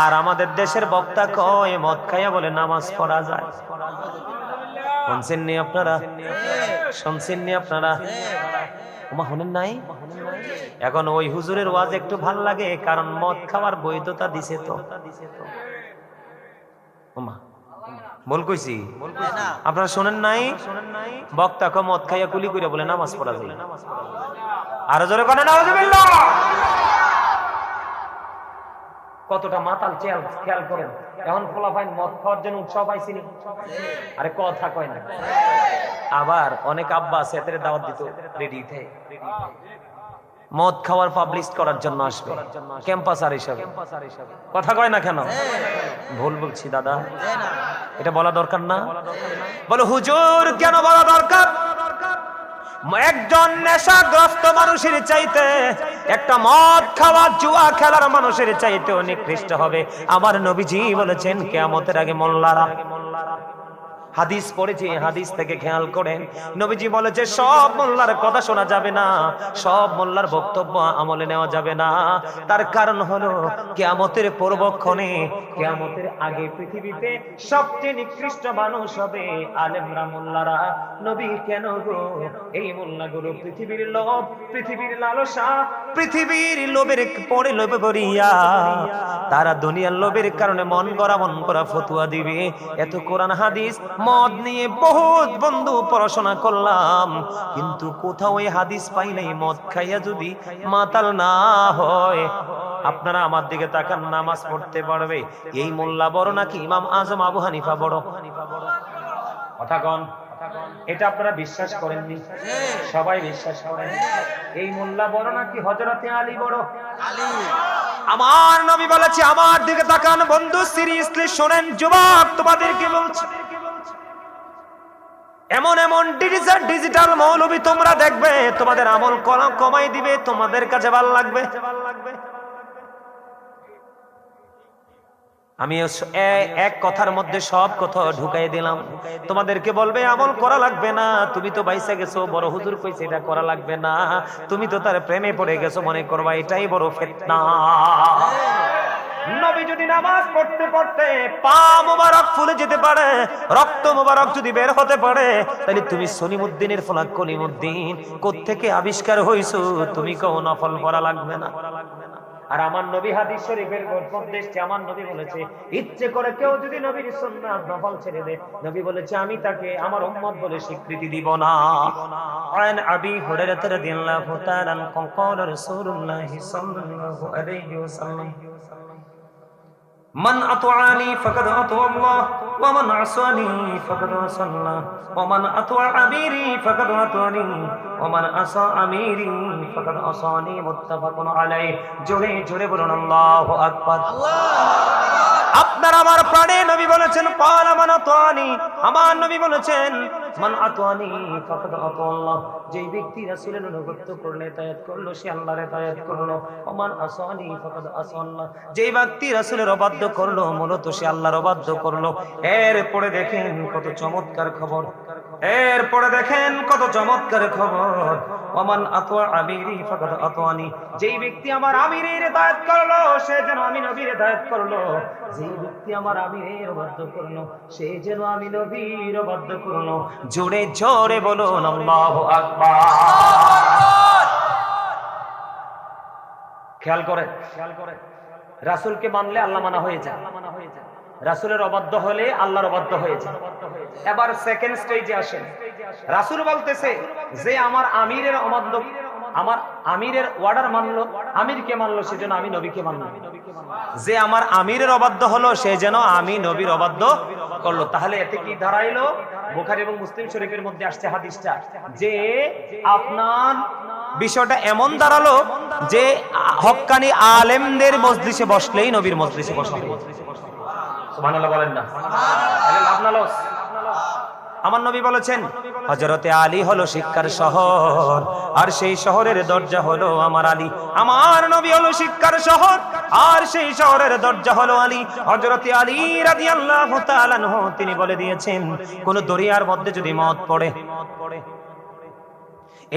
আর আমাদের দেশের বক্তা কয়, মদ খাইয়া বলে নামাজ পড়া যায়? শুনছেন নি আপনারা? শুনছেন আপনারা? নাই? এখন ওই হুজুরের ওয়াজ একটু ভালো লাগে, কারণ মদ খাওয়ার বৈধতা দিছে তো। ওমা বল কইছি? আপনারা শোনেন নাই? বক্তা কো মদ খাইয়া কুলি করে বলে নামাজ পড়া যায়। আরও জোরে করে নাউজুবিল্লাহ কতটা মাতাল চেয়াল খেয়াল করেন। এখন ফলাফাইন মদ খাওয়ার জন্য উৎসাহ পাইছিনি আরে কথা কয় না। আবার অনেক আব্বা এদের দাওয়াত দিত রেডিতে মদ খাওয়ার পাবলিশ করার জন্য আসবে। হিসাবে কথা কয় না কেন? ভুল বলছি দাদা। এটা বলা দরকার না? বলো, হুজুর, কেন বলা দরকার? একজন নেশাগ্রস্ত মানুষের চাইতে একটা মদ খাওয়া, জুয়া খেলার মানুষের চাইতে অনেক নিকৃষ্ট হবে। আমার নবীজি বলেছেন, কেয়ামতের আগে মোল্লারা হাদিস পড়েছি, হাদিস থেকে খেয়াল করেন। নবীজি বলেছে, সব মোল্লার কথা শোনা যাবে না, সব মোল্লার বক্তব্য আমলে নেওয়া যাবে না। তার কারণ হলো, কেয়ামতের পূর্বক্ষণে, কেয়ামতের আগে পৃথিবীতে সবচেয়ে নিকৃষ্ট মানুষ হবে আলেমরা, মোল্লারা। নবী, কেন গো? এই মোল্লাগুলো পৃথিবীর লোভ, পৃথিবীর লালসা, পৃথিবীর লোভের পরে লোভে পড়িয়া তারা দুনিয়ার লোভের কারণে মন করা মন করা ফতুয়া দিবে। এত কোরআন, হাদিস মদ নিয়ে বহুত বন্ধু পড়াশোনা করলাম। কিন্তু কোথাও এই হাদিস পাই নাই, মদ খাইয়া যদি মাতাল না হয়, আপনারা আমার দিকে তাকান, নামাজ পড়তে পারবে। এই মোল্লা বড় নাকি? ইমাম আজম আবু হানিফা বড়। কথা কন, এটা আপনারা বিশ্বাস করেননি? সবাই বিশ্বাস করেন। এই মোল্লা বড় নাকি? হজরতে আলী বড়। আমার নবী বলেছে, আমার দিকে তাকান, বন্ধু, সিরিয়াসলি শোনেন, যুবক, তোমাদেরকে বলছি এমন এমন ডিজিটাল ডিজিটাল মৌলবী তোমরা দেখবে, তোমাদের আমল কলম কমাই দিবে, তোমাদের কাছে ভালো লাগবে। আমি এক কথার মধ্যে সব কথা ঢুকাই দিলাম। তোমাদেরকে বলবে, আমল করা লাগবে না, তুমি তো বাইসে গেছো, বড় হুজুর কইছে এটা করা লাগবে না, তুমি তো তার প্রেমে পড়ে গেছো, মনে করবা এটাই বড় ফেতনা। নবী যদি নামাজ পড়তে পড়তে পা মোবারক ফুলে যেতে পারে রক্ত মোবারক যদি বের হতে পারে তাহলে তুমি সলিমুদ্দিনের ফলাক কলিমুদ্দিন কোত্থেকে আবিষ্কার হইছো তুমি কেউ নফল পড়া লাগবে না আর আমার নবী হাদিস শরীফের উপদেশটি আমার নবী বলেছে ইচ্ছে করে কেউ যদি নবীর সুন্নাত নফল ছেড়ে দেয় নবী বলেছে আমি তাকে আমার উম্মত বলে স্বীকৃতি দিব না আন আবি হুরায়রা রাদিয়াল্লাহু তাআলা قال رسول الله صلى الله عليه وسلم من أطعني فقد أطوى الله ومن عصاني فقد عصى الله ومن أطوى أميري فقد أطعني ومن عصى أميري فقد عصاني متفق عليه جري جري بلن الله أكبر الله আপনার আমার প্রাণে নবী বলেছেন পাল আমার আতোয়ানি আমার নবী বলেছেন, মান আতোয়ানি যেই ব্যক্তি রাসূলের অনুগত করলে তায়াত করল, সে আল্লাহর তায়াত করল। ওমান আসানি ফাকাদ আসাল্লাহ যেই ব্যক্তি রাসূলের অবাধ্য করল, মূলত সে আল্লাহর অবাধ্য করল। এরপরে দেখেন কত চমৎকার খবর। এরপরে দেখেন কত চমৎকার খবর। ওমান আতওয়া আমিরি, ফাকাদ আতওয়ানি। যেই ব্যক্তি আমার আমিরের দায়াত করল, সে যেন আমি নবীর দায়াত করল। যেই ব্যক্তি আমার আমিরের বাধ্য করল, সে যেন আমি নবীর বাধ্য করল। জোরে জোরে বলুন, আল্লাহু আকবার। খেয়াল করে খেয়াল করে। রাসূলকে মানলে আল্লাহ মানা হয়ে যায় আল্লাহ মানা হয়ে যায়। রাসূলের অবাধ্য হলে আল্লাহর অবাধ্য হয়েছে এবার সেকেন্ড স্টেজে আসেন। রাসূল বলতেছে যে, আমার আমিরের অবাধ্য, আমার আমিরের অর্ডার মানলো। আমিরকে মানলো, সেজন্য আমি নবীকে মানলাম। যে আমার আমিরের অবাধ্য হলো, সে যেন আমি নবীর অবাধ্য করল। তাহলে এতে কি দাঁড়াইলো? বুখারী এবং মুসলিম শরীফের মধ্যে আসছে হাদিসটা যে, আপনার বিষয়টা এমন দাঁড়াল যে হক্কানি আলেমদের মজলিসে বসলেই নবীর মজলিসে বসা হবে আমার নবী বলেছেন হজরতে আলী হলো শিক্ষার শহর, আর সেই শহরের দরজা হলো আমার আলী। আমার নবী হলো শিক্ষার শহর, আর সেই শহরের দরজা হলো আলী। হজরতে আলী তাআলা আনহু তিনি বলে দিয়েছেন, কোন দরিয়ার মধ্যে যদি মদ পড়ে,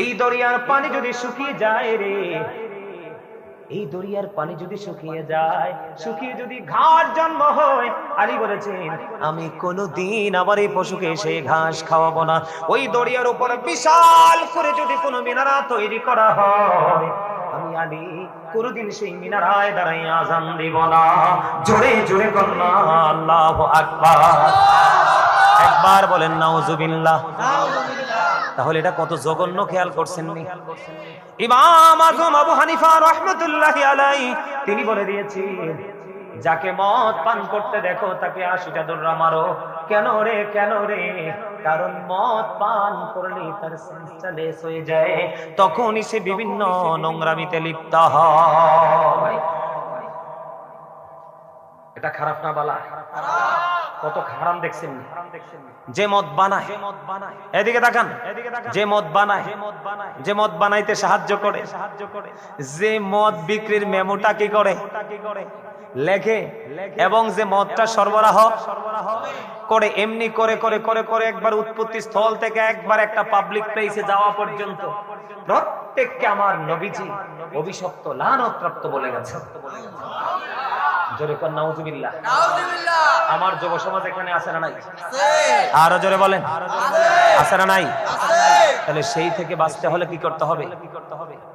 এই দরিয়ার পানি যদি শুকিয়ে যায় রে এই দরিয়ার পানি যদি শুকিয়ে যায়, শুকিয়ে যদি ঘাস জন্ম হয়, আলী বলেছেন, আমি কোনোদিন আবার এই পশুকে সেই ঘাস খাওয়াবো না। ওই দরিয়ার উপরে বিশাল করে যদি কোনো মিনারা তৈরি করা হয়, আমি আলী কোনোদিন সেই মিনারায় দাঁড়াই আজান দিব না। জোরে জোরে কন্যা আল্লাহ আকবার। একবার বলেন নাউজুবিল্লাহ। তাহলে এটা কত জঘন্য খেয়াল করছেননি ইমাম আজম আবু হানিফা রহমতুল্লাহ আলাই তিনি বলে দিয়েছেন যাকে মদ পান করতে দেখো তাকে আশিটা দোররা মারো। কেন রে কেন রে? কারণ মদ পান করলে তার সেন্সটা লেস হয়ে যায়। তখনই সে বিভিন্ন নোংরামিতে লিপ্ত হয়। এটা খারাপ না বালা? কত খারাপ দেখছেন যে মদ বানায় এদিকে তাকান যে মদ বানায় যে মদ বানাইতে সাহায্য করে। সাহায্য করে। যে মদ বিক্রির মেমোটা কি করে? লেখে। এবং যে মদটা সরবরাহ করে। এমনি করে করে করে করে একবার উৎপত্তি স্থল থেকে একবার একটা পাবলিক প্লেসে যাওয়া পর্যন্ত। প্রত্যেককে আমার নবীজি অভিশপ্ত বলে গেছে জোরে কর নাউজুবিল্লাহ। আমার যুব সমাজ এখানে আছে না নাই? আরও জোরে বলেন। আছে। না নাই? তাহলে সেই থেকে বাঁচতে হলে কি করতে হবে?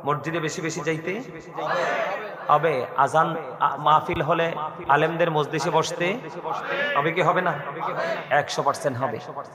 মসজিদে বেশি বেশি যাইতে হবে। আজান মাহফিল হলে আলেমদের মসজিদে বসতে হবে কি হবে না? একশো পার্সেন্ট হবে।